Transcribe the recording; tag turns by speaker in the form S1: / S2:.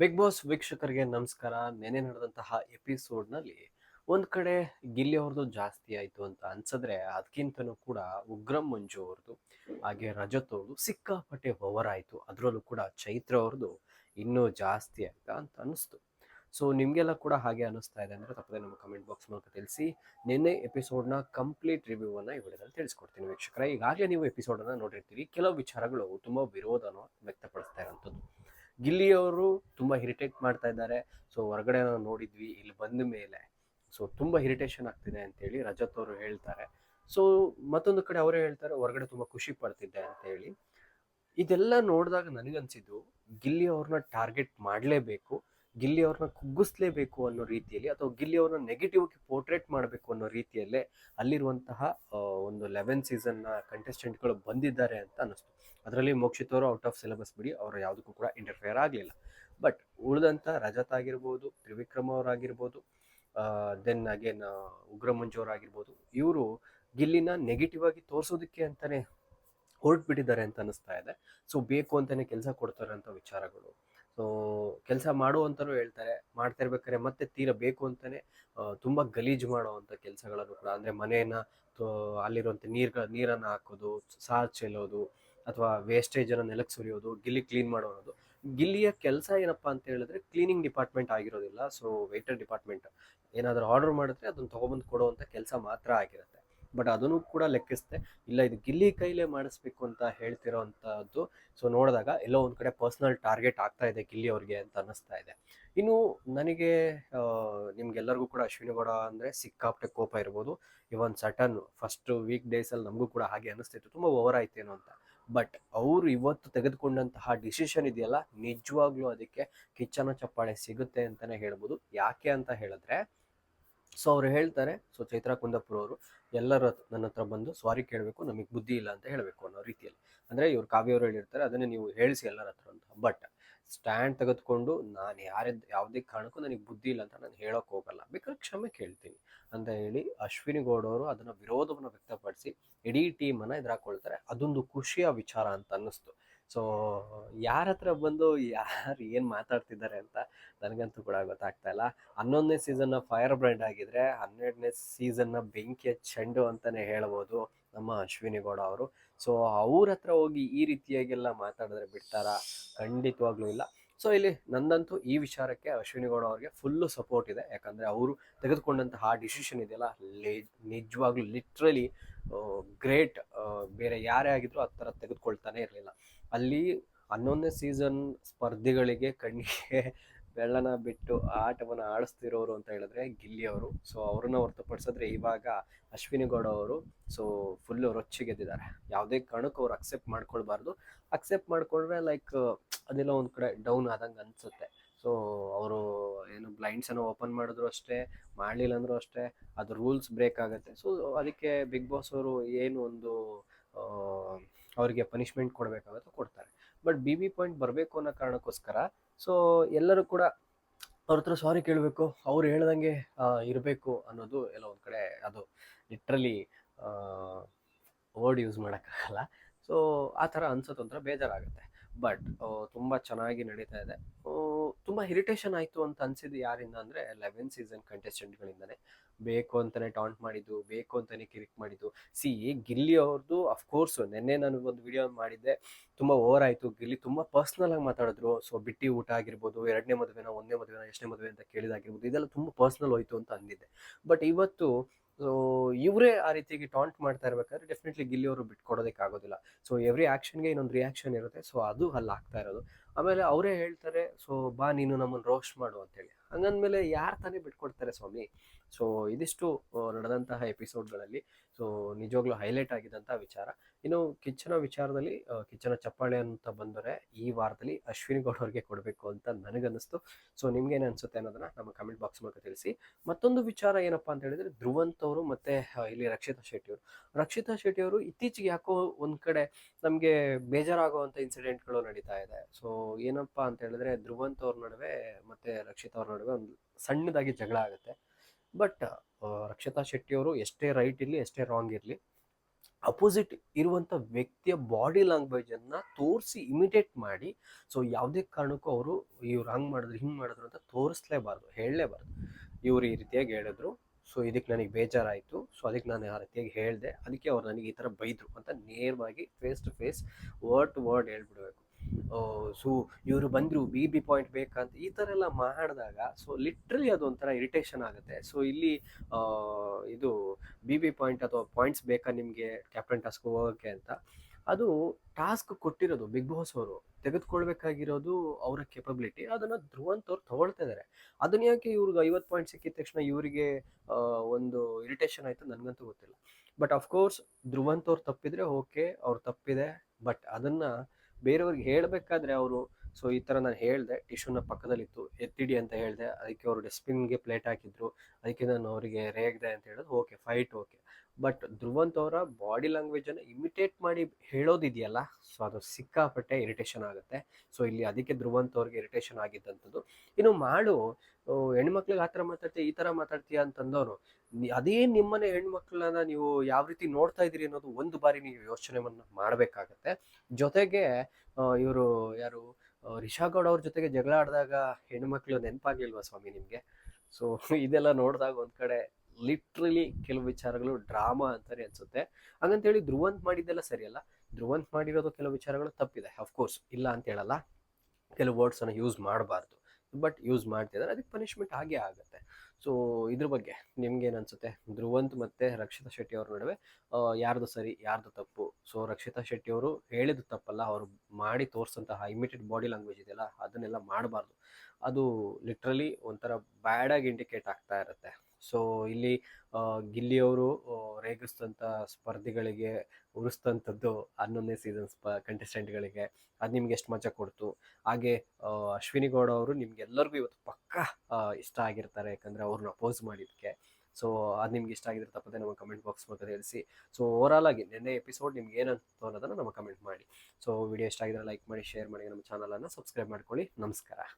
S1: Big boss ವೀಕ್ಷಕರಿಗೆ ನಮಸ್ಕಾರ. ನೆನೆ ನಡೆದಂತಹ ಎಪಿಸೋಡ್ನಲ್ಲಿ ಒಂದು ಕಡೆ ಗಿಲ್ಲಿ ಅವ್ರದ್ದು ಜಾಸ್ತಿ ಆಯ್ತು ಅಂತ ಅನ್ಸಿದ್ರೆ ಅದಕ್ಕಿಂತನೂ ಕೂಡ ಉಗ್ರಂ ಮಂಜು ಅವ್ರದ್ದು ಹಾಗೆ ರಜತ್ ಅವ್ರದ್ದು ಸಿಕ್ಕಾಪಟ್ಟೆ ಓವರ್ ಆಯಿತು. ಅದರಲ್ಲೂ ಕೂಡ ಚೈತ್ರ ಅವ್ರದ್ದು ಇನ್ನೂ ಜಾಸ್ತಿ ಆಯ್ತಾ ಅಂತ ಅನಿಸ್ತು. ಸೊ ನಿಮಗೆಲ್ಲ ಕೂಡ ಹಾಗೆ ಅನಿಸ್ತಾ ಇದೆ ಅಂದರೆ ತಪ್ಪದೆ ನಮ್ಮ ಕಮೆಂಟ್ ಬಾಕ್ಸ್ ಮೂಲಕ ತಿಳಿಸಿ. ನಿನ್ನೆ ಎಪಿಸೋಡ್ನ ಕಂಪ್ಲೀಟ್ ರಿವ್ಯೂವನ್ನು ಈ ವಿಡಿಯೋದಲ್ಲಿ ತಿಳಿಸ್ಕೊಡ್ತೀನಿ ವೀಕ್ಷಕರ. ಈಗಾಗಲೇ ನೀವು ಎಪಿಸೋಡನ್ನು ನೋಡಿರ್ತೀರಿ. ಕೆಲವು ವಿಚಾರಗಳು ತುಂಬ ವಿರೋಧನ ವ್ಯಕ್ತಪಡಿಸ್ತಾ ಇರೋಂಥದ್ದು. ಗಿಲ್ಲಿಯವರು ತುಂಬ ಇರಿಟೇಟ್ ಮಾಡ್ತಾ ಇದ್ದಾರೆ. ಸೊ ಹೊರಗಡೆ ನಾವು ನೋಡಿದ್ವಿ, ಇಲ್ಲಿ ಬಂದ ಮೇಲೆ. ಸೊ ತುಂಬ ಇರಿಟೇಷನ್ ಆಗ್ತಿದೆ ಅಂತೇಳಿ ರಜತ್ ಅವರು ಹೇಳ್ತಾರೆ. ಸೊ ಮತ್ತೊಂದು ಕಡೆ ಅವರೇ ಹೇಳ್ತಾರೆ, ಹೊರಗಡೆ ತುಂಬ ಖುಷಿ ಪಡ್ತಿದ್ದೆ ಅಂತ ಹೇಳಿ. ಇದೆಲ್ಲ ನೋಡಿದಾಗ ನನಗನ್ಸಿದ್ದು, ಗಿಲ್ಲಿ ಅವ್ರನ್ನ ಟಾರ್ಗೆಟ್ ಮಾಡಲೇಬೇಕು. ಗಿಲ್ಲಿ ಅವ್ರನ್ನ ಕುಗ್ಗಿಸ್ಲೇಬೇಕು ಅನ್ನೋ ರೀತಿಯಲ್ಲಿ ಅಥವಾ ಗಿಲ್ಲಿ ಅವ್ರನ್ನ ನೆಗೆಟಿವ್ ಪೋರ್ಟ್ರೇಟ್ ಮಾಡಬೇಕು ಅನ್ನೋ ರೀತಿಯಲ್ಲೇ ಅಲ್ಲಿರುವಂತಹ ಒಂದು ಲೆವೆನ್ ಸೀಸನ್ನ ಕಂಟೆಸ್ಟೆಂಟ್ಗಳು ಬಂದಿದ್ದಾರೆ ಅಂತ ಅನ್ನಿಸ್ತು. ಅದರಲ್ಲಿ ಮೋಕ್ಷಿತ್ ಅವರು ಔಟ್ ಆಫ್ ಸಿಲೆಬಸ್ ಬಿಡಿ, ಅವರು ಯಾವುದಕ್ಕೂ ಕೂಡ ಇಂಟರ್ಫಿಯರ್ ಆಗಲಿಲ್ಲ. ಬಟ್ ಉಳಿದಂಥ ರಜತ್ ಆಗಿರ್ಬೋದು, ತ್ರಿವಿಕ್ರಮ್ ಅವರಾಗಿರ್ಬೋದು ದೆನ್ ಅಗೇನ್ ಉಗ್ರ ಅವರಾಗಿರ್ಬೋದು, ಇವರು ಗಿಲ್ಲಿನ ನೆಗೆಟಿವ್ ಆಗಿ ತೋರಿಸೋದಕ್ಕೆ ಅಂತಾನೆ ಹೊರಟ್ಬಿಟ್ಟಿದ್ದಾರೆ ಅಂತ ಅನಿಸ್ತಾ ಇದೆ. ಸೊ ಬೇಕು ಅಂತಲೇ ಕೆಲಸ ಕೊಡ್ತಾರೆ ಅಂತ ವಿಚಾರಗಳು. ಸೊ, ಕೆಲಸ ಮಾಡುವಂತನೂ ಹೇಳ್ತಾರೆ ಮಾಡ್ತಾ ಇರ್ಬೇಕಾದ್ರೆ ಮತ್ತೆ ತೀರ ಬೇಕು ಅಂತಾನೆ ತುಂಬ ಗಲೀಜು ಮಾಡುವಂತ ಕೆಲಸಗಳನ್ನು ಕೂಡ. ಅಂದರೆ ಮನೆಯನ್ನ ಅಲ್ಲಿರುವಂಥ ನೀರ್ ನೀರನ್ನ ಹಾಕೋದು, ಸಾರ್ ಚೆಲ್ಲೋದು, ಅಥವಾ ವೇಸ್ಟೇಜ್ ಅನ್ನ ನೆಲಕ್ಕೆ ಸುರಿಯೋದು, ಗಿಲ್ಲಿ ಕ್ಲೀನ್ ಮಾಡೋದು ಗಿಲ್ಲಿಯ ಕೆಲಸ ಏನಪ್ಪ ಅಂತ ಹೇಳಿದ್ರೆ ಕ್ಲೀನಿಂಗ್ ಡಿಪಾರ್ಟ್ಮೆಂಟ್ ಆಗಿರೋದಿಲ್ಲ. ಸೊ ವೆಯ್ಟರ್ ಡಿಪಾರ್ಟ್ಮೆಂಟ್ ಏನಾದರೂ ಆರ್ಡರ್ ಮಾಡಿದ್ರೆ ಅದನ್ನ ತೊಗೊಬಂದು ಕೊಡುವಂತ ಕೆಲಸ ಮಾತ್ರ ಆಗಿರುತ್ತೆ. ಬಟ್ ಅದನ್ನು ಕೂಡ ಲೆಕ್ಕಿಸ್ತೆ ಇಲ್ಲ ಇದು ಗಿಲ್ಲಿ ಕೈಲೇ ಮಾಡಿಸ್ಬೇಕು ಅಂತ ಹೇಳ್ತಿರೋವಂಥದ್ದು ಸೊ ನೋಡಿದಾಗ ಎಲ್ಲೋ ಒಂದು ಕಡೆ ಪರ್ಸ್ನಲ್ ಟಾರ್ಗೆಟ್ ಆಗ್ತಾ ಇದೆ ಗಿಲ್ಲಿ ಅವ್ರಿಗೆ ಅಂತ ಅನ್ನಿಸ್ತಾ ಇದೆ. ಇನ್ನು ನನಗೆ ನಿಮ್ಗೆಲ್ಲರಿಗೂ ಕೂಡ ಅಶ್ವಿನಿ ಗೌಡ ಅಂದರೆ ಸಿಕ್ಕಾಪಟ್ಟೆ ಕೋಪ ಇರ್ಬೋದು. ಇವನ್ ಸಟನ್ ಫಸ್ಟ್ ವೀಕ್ ಡೇಸಲ್ಲಿ ನಮಗೂ ಕೂಡ ಹಾಗೆ ಅನ್ನಿಸ್ತಿತ್ತು. ತುಂಬ ಓವರ್ ಆಯ್ತೇನೋ ಅಂತ. ಬಟ್ ಅವರು ಇವತ್ತು ತೆಗೆದುಕೊಂಡಂತಹ ಡಿಸಿಷನ್ ಇದೆಯಲ್ಲ, ನಿಜವಾಗ್ಲೂ ಅದಕ್ಕೆ ಕಿಚ್ಚನ ಚಪ್ಪಾಳೆ ಸಿಗುತ್ತೆ ಅಂತಲೇ ಹೇಳ್ಬೋದು. ಯಾಕೆ ಅಂತ ಹೇಳಿದ್ರೆ ಸೊ ಅವ್ರು ಹೇಳ್ತಾರೆ ಸೊ ಚೈತ್ರಾ ಕುಂದಾಪುರ ಅವರು, ಎಲ್ಲರ ನನ್ನ ಹತ್ರ ಬಂದು ಸಾರಿ ಕೇಳಬೇಕು, ನಮಗೆ ಬುದ್ಧಿ ಇಲ್ಲ ಅಂತ ಹೇಳಬೇಕು ಅನ್ನೋ ರೀತಿಯಲ್ಲಿ. ಅಂದರೆ ಇವ್ರು ಕಾವ್ಯ ಅವರು ಹೇಳಿರ್ತಾರೆ, ಅದನ್ನೇ ನೀವು ಹೇಳಿಸಿ ಎಲ್ಲರ ಹತ್ರ ಅಂತ. ಬಟ್ ಸ್ಟ್ಯಾಂಡ್ ತೆಗೆದುಕೊಂಡು ನಾನು ಯಾರಿದ್ದ ಯಾವುದೇ ಕಾರಣಕ್ಕೂ ನನಗೆ ಬುದ್ಧಿ ಇಲ್ಲ ಅಂತ ನಾನು ಹೇಳೋಕೆ ಹೋಗಲ್ಲ. ಬೇಕಾದ್ರೆ ಕ್ಷಮೆ ಕೇಳ್ತೀನಿ ಅಂತ ಹೇಳಿ ಅಶ್ವಿನಿ ಗೌಡ ಅವರು ಅದನ್ನ ವಿರೋಧವನ್ನು ವ್ಯಕ್ತಪಡಿಸಿ, ಇಡೀ ಟೀಮನ್ನು ಎದುರಾಕೊಳ್ತಾರೆ ಅದೊಂದು ಖುಷಿಯ ವಿಚಾರ ಅಂತ ಅನ್ನಿಸ್ತು. ಸೊ ಯಾರ ಹತ್ರ ಬಂದು ಯಾರು ಏನು ಮಾತಾಡ್ತಿದ್ದಾರೆ ಅಂತ ನನಗಂತೂ ಕೂಡ ಗೊತ್ತಾಗ್ತಾ ಇಲ್ಲ. ಹನ್ನೊಂದನೇ ಸೀಸನ್ನ ಫೈರ್ ಬ್ರ್ಯಾಂಡ್ ಆಗಿದ್ರೆ, ಹನ್ನೆರಡನೇ ಸೀಸನ್ನ ಬೆಂಕಿಯ ಚೆಂಡು ಅಂತಾನೆ ಹೇಳ್ಬೋದು ನಮ್ಮ ಅಶ್ವಿನಿ ಗೌಡ ಅವರು. ಸೊ ಅವ್ರ ಹತ್ರ ಹೋಗಿ ಈ ರೀತಿಯಾಗೆಲ್ಲ ಮಾತಾಡಿದ್ರೆ ಬಿಡ್ತಾರಾ? ಖಂಡಿತವಾಗ್ಲೂ ಇಲ್ಲ. ಸೊ, ಇಲ್ಲಿ ನಂದಂತೂ ಈ ವಿಚಾರಕ್ಕೆ ಅಶ್ವಿನಿ ಗೌಡ ಅವ್ರಿಗೆ ಫುಲ್ಲು ಸಪೋರ್ಟ್ ಇದೆ. ಯಾಕಂದ್ರೆ ಅವರು ತೆಗೆದುಕೊಂಡಂತಹ ಡಿಸಿಷನ್ ಇದೆಯಲ್ಲ, ಲೇ- ನಿಜವಾಗ್ಲೂ ಲಿಟ್ರಲಿ ಗ್ರೇಟ್ ಬೇರೆ ಯಾರೇ ಆಗಿದ್ರು ಆ ಥರ ತೆಗೆದುಕೊಳ್ತಾನೆ ಇರಲಿಲ್ಲ. ಅಲ್ಲಿ ಹನ್ನೊಂದನೇ ಸೀಸನ್ ಸ್ಪರ್ಧಿಗಳಿಗೆ ಕಣ್ಣಿಗೆ ಬೆಳ್ಳನ ಬಿಟ್ಟು ಆಟವನ್ನು ಆಡಿಸ್ತಿರೋರು ಅಂತ ಹೇಳಿದ್ರೆ ಗಿಲ್ಲಿ ಅವರು. ಸೊ ಅವ್ರನ್ನ ಹೊರತುಪಡಿಸಿದ್ರೆ ಇವಾಗ ಅಶ್ವಿನಿ ಗೌಡ ಅವರು ಸೊ ಫುಲ್ಲು ರೊಚ್ಚಿಗೆದ್ದಿದ್ದಾರೆ ಯಾವುದೇ ಕಾರಣಕ್ಕೂ ಅವ್ರು ಅಕ್ಸೆಪ್ಟ್ ಮಾಡ್ಕೊಳ್ಬಾರ್ದು. ಅಕ್ಸೆಪ್ಟ್ ಮಾಡ್ಕೊಂಡ್ರೆ ಲೈಕ್ ಅದೆಲ್ಲ ಒಂದು ಕಡೆ ಡೌನ್ ಆದಂಗೆ ಅನ್ಸುತ್ತೆ. ಸೊ ಅವರು ಏನು ಬ್ಲೈಂಡ್ಸ್ ಅನ್ನು ಓಪನ್ ಮಾಡಿದ್ರು ಅಷ್ಟೇ, ಮಾಡಲಿಲ್ಲ ಅಂದ್ರು ಅಷ್ಟೇ, ಅದು ರೂಲ್ಸ್ ಬ್ರೇಕ್ ಆಗುತ್ತೆ. ಸೊ ಅದಕ್ಕೆ ಬಿಗ್ ಬಾಸ್ ಅವರು ಏನು ಒಂದು ಅವರಿಗೆ ಪನಿಷ್ಮೆಂಟ್ ಕೊಡಬೇಕಾಗುತ್ತೆ, ಕೊಡ್ತಾರೆ. ಬಟ್ ಬಿ ಬಿ ಪಾಯಿಂಟ್ ಬರಬೇಕು ಅನ್ನೋ ಕಾರಣಕ್ಕೋಸ್ಕರ ಸೊ ಎಲ್ಲರೂ ಕೂಡ ಅವ್ರ ಹತ್ರ ಸಾರಿ ಕೇಳಬೇಕು, ಅವ್ರು ಹೇಳ್ದಂಗೆ ಇರಬೇಕು ಅನ್ನೋದು ಎಲ್ಲ ಒಂದು ಕಡೆ ಅದು ಲಿಟ್ರಲಿ ವರ್ಡ್ ಯೂಸ್ ಮಾಡೋಕ್ಕಾಗಲ್ಲ. ಸೊ ಆ ಥರ ಅನ್ಸೋದು ಒಂಥರ ಬೇಜಾರಾಗುತ್ತೆ. ಬಟ್ ತುಂಬ ಚೆನ್ನಾಗಿ ನಡೀತಾ ಇದೆ. ತುಂಬ ಇರಿಟೇಷನ್ ಆಯಿತು ಅಂತ ಅನ್ಸಿದ್ದು ಯಾರಿಂದ ಅಂದರೆ ಲೆವೆನ್ ಸೀಸನ್ ಕಂಟೆಸ್ಟೆಂಟ್ಗಳಿಂದನೇ ಬೇಕು ಅಂತಲೇ ಟಾಂಟ್ ಮಾಡಿದ್ದು, ಬೇಕು ಅಂತಲೇ ಕಿರಿಕ್ ಮಾಡಿದ್ದು. ಸಿ ಗಿಲ್ಲಿ ಅವ್ರದ್ದು ಅಫ್ಕೋರ್ಸ್ ನಿನ್ನೆ ನಾನು ಒಂದು ವಿಡಿಯೋ ಮಾಡಿದ್ದೆ. ತುಂಬ ಓವರ್ ಆಯಿತು. ಗಿಲ್ಲಿ ತುಂಬ ಪರ್ಸ್ನಲ್ ಆಗಿ ಮಾತಾಡಿದ್ರು. ಸೊ ಬಿಟ್ಟಿ ಊಟ ಆಗಿರ್ಬೋದು, ಎರಡನೇ ಮದುವೆನ, ಒಂದನೇ ಮದುವೆನ, ಎಷ್ಟನೇ ಮದುವೆ ಅಂತ ಕೇಳಿದಾಗಿರ್ಬೋದು, ಇದೆಲ್ಲ ತುಂಬ ಪರ್ಸ್ನಲ್ ಹೋಯ್ತು ಅಂತ ಅಂದಿದ್ದೆ. ಬಟ್ ಇವತ್ತು ಸೊ ಇವರೇ ಆ ರೀತಿಯಾಗಿ ಟಾಂಟ್ ಮಾಡ್ತಾ ಇರ್ಬೇಕಾದ್ರೆ ಡೆಫಿನೆಟ್ಲಿ ಗಿಲ್ಲಿ ಅವರು ಬಿಟ್ಕೊಡೋದಕ್ಕೆ ಆಗೋದಿಲ್ಲ. ಸೊ ಎವ್ರಿ ಆ್ಯಕ್ಷನ್ಗೆ ಇನ್ನೊಂದು ರಿಯಾಕ್ಷನ್ ಇರುತ್ತೆ. ಸೊ ಅದು ಅಲ್ಲಿ ಆಗ್ತಾ ಇರೋದು. ಆಮೇಲೆ ಅವರೇ ಹೇಳ್ತಾರೆ, ಸೊ, ಬಾ ನೀನು ನಮ್ಮನ್ನು ರೋಸ್ಟ್ ಮಾಡು ಅಂತೇಳಿ. ಹಂಗಂದ್ಮೇಲೆ ಯಾರು ತಾನೇ ಬಿಟ್ಕೊಡ್ತಾರೆ ಸ್ವಾಮಿ? ಸೊ, ಇದಿಷ್ಟು ನಡೆದಂತಹ ಎಪಿಸೋಡ್ಗಳಲ್ಲಿ ಸೊ, ನಿಜವಾಗ್ಲೂ ಹೈಲೈಟ್ ಆಗಿದ್ದಂಥ ವಿಚಾರ. ಇನ್ನು ಕಿಚ್ಚನ ವಿಚಾರದಲ್ಲಿ ಕಿಚ್ಚನ ಚಪ್ಪಾಳೆ ಅಂತ ಬಂದರೆ ಈ ವಾರದಲ್ಲಿ ಅಶ್ವಿನಿ ಗೌಡ ಅವ್ರಿಗೆ ಕೊಡಬೇಕು ಅಂತ ನನಗನ್ನಿಸ್ತು. ಸೊ ನಿಮ್ಗೇನು ಅನ್ಸುತ್ತೆ ಅನ್ನೋದನ್ನ ನಮ್ಮ ಕಮೆಂಟ್ ಬಾಕ್ಸ್ ಮೂಲಕ ತಿಳಿಸಿ. ಮತ್ತೊಂದು ವಿಚಾರ ಏನಪ್ಪಾ ಅಂತ ಹೇಳಿದ್ರೆ, ಧ್ರುವಂತ್ ಅವರು ಮತ್ತೆ ಇಲ್ಲಿ ರಕ್ಷಿತಾ ಶೆಟ್ಟಿ ಅವರು. ರಕ್ಷಿತಾ ಶೆಟ್ಟಿ ಅವರು ಇತ್ತೀಚೆಗೆ ಯಾಕೋ ಒಂದ್ ಕಡೆ ನಮಗೆ ಬೇಜಾರಾಗುವಂತ ಇನ್ಸಿಡೆಂಟ್ಗಳು ನಡೀತಾ ಇದೆ. ಸೊ, ಏನಪ್ಪಾ ಅಂತ ಹೇಳಿದ್ರೆ, ಧ್ರುವಂತ್ ಅವ್ರ ನಡುವೆ ಮತ್ತೆ ರಕ್ಷಿತಾ ಅವ್ರ ನಡುವೆ ಒಂದು ಸಣ್ಣದಾಗಿ ಜಗಳ ಆಗುತ್ತೆ. ಬಟ್ ರಕ್ಷಿತಾ ಶೆಟ್ಟಿ ಅವರು ಎಷ್ಟೇ ರೈಟ್ ಇರಲಿ, ಎಷ್ಟೇ ರಾಂಗ್ ಇರಲಿ ಅಪೋಸಿಟ್ ಇರುವಂಥ ವ್ಯಕ್ತಿಯ ಬಾಡಿ ಲ್ಯಾಂಗ್ವೇಜನ್ನು ತೋರಿಸಿ ಇಮಿಟೇಟ್ ಮಾಡಿ. ಸೊ ಯಾವುದೇ ಕಾರಣಕ್ಕೂ ಅವರು ಇವ್ರು ಹಂಗೆ ಮಾಡಿದ್ರು, ಹಿಂಗೆ ಮಾಡಿದ್ರು ಅಂತ ತೋರಿಸ್ಲೇಬಾರ್ದು, ಹೇಳಲೇಬಾರ್ದು. ಇವರು ಈ ರೀತಿಯಾಗಿ ಹೇಳಿದ್ರು. ಸೊ ಇದಕ್ಕೆ ನನಗೆ ಬೇಜಾರಾಯಿತು. ಸೊ ಅದಕ್ಕೆ ನಾನು ಆ ರೀತಿಯಾಗಿ ಹೇಳಿದೆ. ಅದಕ್ಕೆ ಅವ್ರು ನನಗೆ ಈ ಥರ ಬೈದರು ಅಂತ ನೇರವಾಗಿ face to face word to word ಹೇಳ್ಬಿಡ್ಬೇಕು. So, ಇವರು ಬಂದರು ಬಿ ಬಿ ಪಾಯಿಂಟ್ ಬೇಕಂತ ಈ ಥರ ಎಲ್ಲ ಮಾಡಿದಾಗ ಸೊ ಲಿಟ್ರಲಿ ಅದು ಒಂಥರ ಇರಿಟೇಷನ್ ಆಗುತ್ತೆ. ಸೊ ಇಲ್ಲಿ ಇದು ಬಿ ಬಿ ಪಾಯಿಂಟ್ ಅಥವಾ ಪಾಯಿಂಟ್ಸ್ ಬೇಕಾ ನಿಮಗೆ ಕ್ಯಾಪ್ಟನ್ ಟಾಸ್ಕ್ ಹೋಗೋಕ್ಕೆ ಅಂತ? ಅದು ಟಾಸ್ಕ್ ಕೊಟ್ಟಿರೋದು ಬಿಗ್ ಬಾಸ್ ಅವರು. ತೆಗೆದುಕೊಳ್ಬೇಕಾಗಿರೋದು ಅವರ ಕೆಪಬಿಲಿಟಿ ಅದನ್ನು ಧ್ರುವಂತ ಅವ್ರು ತಗೊಳ್ತಾ ಇದ್ದಾರೆ ಅದನ್ನ ಯಾಕೆ ಇವ್ರಿಗೆ ಐವತ್ತು ಪಾಯಿಂಟ್ ಸಿಕ್ಕಿದ ತಕ್ಷಣ ಇವರಿಗೆ ಒಂದು ಇರಿಟೇಷನ್ ಆಯಿತು ನನಗಂತೂ ಗೊತ್ತಿಲ್ಲ. ಬಟ್ ಅಫ್ಕೋರ್ಸ್ ಧ್ರುವಂತ ಅವ್ರು ತಪ್ಪಿದ್ರೆ ಓಕೆ ಅವ್ರು ತಪ್ಪಿದೆ. ಬಟ್ ಅದನ್ನು ಬೇರೆಯವ್ರಿಗೆ ಹೇಳಬೇಕಾದ್ರೆ ಅವರು ಸೊ ಈ ಥರ ನಾನು ಹೇಳಿದೆ ಟಿಶ್ಯೂನ ಪಕ್ಕದಲ್ಲಿತ್ತು, ಎತ್ತಿಡಿ ಅಂತ ಹೇಳಿದೆ, ಅದಕ್ಕೆ ಅವರು ಡಸ್ಟ್ಬಿನ್ಗೆ ಪ್ಲೇಟ್ ಹಾಕಿದ್ರು, ಅದಕ್ಕೆ ನಾನು ಅವರಿಗೆ ರೇಗಿದೆ ಅಂತ ಹೇಳಿದ್ರು okay fight okay but Dhruvanth ಅವರ ಬಾಡಿ ಲ್ಯಾಂಗ್ವೇಜನ್ನು ಇಮಿಟೇಟ್ ಮಾಡಿ ಹೇಳೋದಿದೆಯಲ್ಲ, ಸೊ ಅದು ಸಿಕ್ಕಾಪಟ್ಟೆ ಇರಿಟೇಷನ್ ಆಗುತ್ತೆ. ಸೊ ಇಲ್ಲಿ ಅದಕ್ಕೆ ಧ್ರುವಂತ್ ಅವ್ರಿಗೆ ಇರಿಟೇಷನ್ ಆಗಿದ್ದಂಥದ್ದು. ಇನ್ನು ಮಾಡು ಹೆಣ್ಮಕ್ಳಿಗೆ ಆ ಥರ ಮಾತಾಡ್ತೀಯ, ಈ ಥರ ಮಾತಾಡ್ತೀಯ ಅಂತಂದವರು ಅದೇ ನಿಮ್ಮನೆ ಹೆಣ್ಮಕ್ಳನ್ನ ನೀವು ಯಾವ ರೀತಿ ನೋಡ್ತಾ ಇದ್ದೀರಿ ಅನ್ನೋದು ಒಂದು ಬಾರಿ ನೀವು ಯೋಚನೆಯನ್ನು ಮಾಡಬೇಕಾಗತ್ತೆ. ಜೊತೆಗೆ ಇವರು ಯಾರು ರಿಷಾ ಗೌಡ ಅವ್ರ ಜೊತೆಗೆ ಜಗಳ ಆಡಿದಾಗ ಹೆಣ್ಮಕ್ಳು ನೆನಪಾಗ್ಲಿಲ್ವಾ ಸ್ವಾಮಿ ನಿಮಗೆ? ಸೊ ಇದೆಲ್ಲ ನೋಡಿದಾಗ ಒಂದು ಕಡೆ ಲಿಟ್ರಲಿ ಕೆಲವು ವಿಚಾರಗಳು ಡ್ರಾಮಾ ಅಂತಾನೆ ಅನ್ಸುತ್ತೆ. ಹಂಗಂತೇಳಿ ಧ್ರುವಂತ್ ಮಾಡಿದ್ದೆಲ್ಲ ಸರಿಯಲ್ಲ. ಧ್ರುವಂತ್ ಮಾಡಿರೋದು ಕೆಲವು ವಿಚಾರಗಳು ತಪ್ಪಿದೆ ಅಫ್ಕೋರ್ಸ್ ಇಲ್ಲ ಅಂತ ಹೇಳಲ್ಲ. ಕೆಲವು ವರ್ಡ್ಸನ್ನು ಯೂಸ್ ಮಾಡಬಾರ್ದು. ಬಟ್ ಯೂಸ್ ಮಾಡ್ತಿದ್ದಾರೆ. ಅದಕ್ಕೆ ಪನಿಷ್ಮೆಂಟ್ ಹಾಗೆ ಆಗುತ್ತೆ. ಸೊ ಇದ್ರ ಬಗ್ಗೆ ನಿಮ್ಗೇನು ಅನ್ಸುತ್ತೆ? ಧ್ರುವಂತ್ ಮತ್ತೆ ರಕ್ಷಿತಾ ಶೆಟ್ಟಿ ಅವ್ರ ನಡುವೆ ಯಾರ್ದು ಸರಿ, ಯಾರ್ದು ತಪ್ಪು? ಸೊ ರಕ್ಷಿತಾ ಶೆಟ್ಟಿ ಅವರು ಹೇಳಿದ ತಪ್ಪಲ್ಲ. ಅವರು ಮಾಡಿ ತೋರಿಸಂತಹ ಇಮಿಟೆಡ್ ಬಾಡಿ ಲ್ಯಾಂಗ್ವೇಜ್ ಇದೆಯಲ್ಲ, ಅದನ್ನೆಲ್ಲ ಮಾಡಬಾರ್ದು. ಅದು ಲಿಟ್ರಲಿ ಒಂಥರ ಬ್ಯಾಡಾಗಿ ಇಂಡಿಕೇಟ್ ಆಗ್ತಾ ಇರುತ್ತೆ. ಸೊ, ಇಲ್ಲಿ ಗಿಲ್ಲಿಯವರು ರೇಗಿಸ್ತಂಥ ಸ್ಪರ್ಧಿಗಳಿಗೆ ಉರಿಸ್ತಂಥದ್ದು ಹನ್ನೊಂದನೇ ಸೀಸನ್ ಸ್ಪ ಕಂಟೆಸ್ಟೆಂಟ್ಗಳಿಗೆ ಅದು ನಿಮ್ಗೆ ಎಷ್ಟು ಮಜಾ ಕೊಡ್ತು? ಹಾಗೆ ಅಶ್ವಿನಿ ಗೌಡ ಅವರು ನಿಮ್ಗೆಲ್ಲರಿಗೂ ಇವತ್ತು ಪಕ್ಕ ಇಷ್ಟ ಆಗಿರ್ತಾರೆ ಯಾಕಂದರೆ ಅವ್ರನ್ನ ಅಪೋಸ್ ಮಾಡಿದ್ದಕ್ಕೆ ಸೊ, ಅದು ನಿಮ್ಗೆ ಇಷ್ಟ ಆಗಿದ್ರೆ ತಪ್ಪದೆ ನಮ್ಮ ಕಮೆಂಟ್ ಬಾಕ್ಸ್ ಮೂಲಕ ತಿಳಿಸಿ. ಸೊ ಓವರಾಲ್ ಆಗಿ ನಿನ್ನೆ ಎಪಿಸೋಡ್ ನಿಮ್ಗೆ ಏನಂತ ಅನ್ನೋದನ್ನು ನಮ್ಮ ಕಮೆಂಟ್ ಮಾಡಿ. ಸೊ ವಿಡಿಯೋ ಇಷ್ಟ ಆಗಿದ್ರೆ ಲೈಕ್ ಮಾಡಿ ಶೇರ್ ಮಾಡಿ, ನಮ್ಮ ಚಾನಲನ್ನು ಸಬ್ಸ್ಕ್ರೈಬ್ ಮಾಡ್ಕೊಳ್ಳಿ. ನಮಸ್ಕಾರ.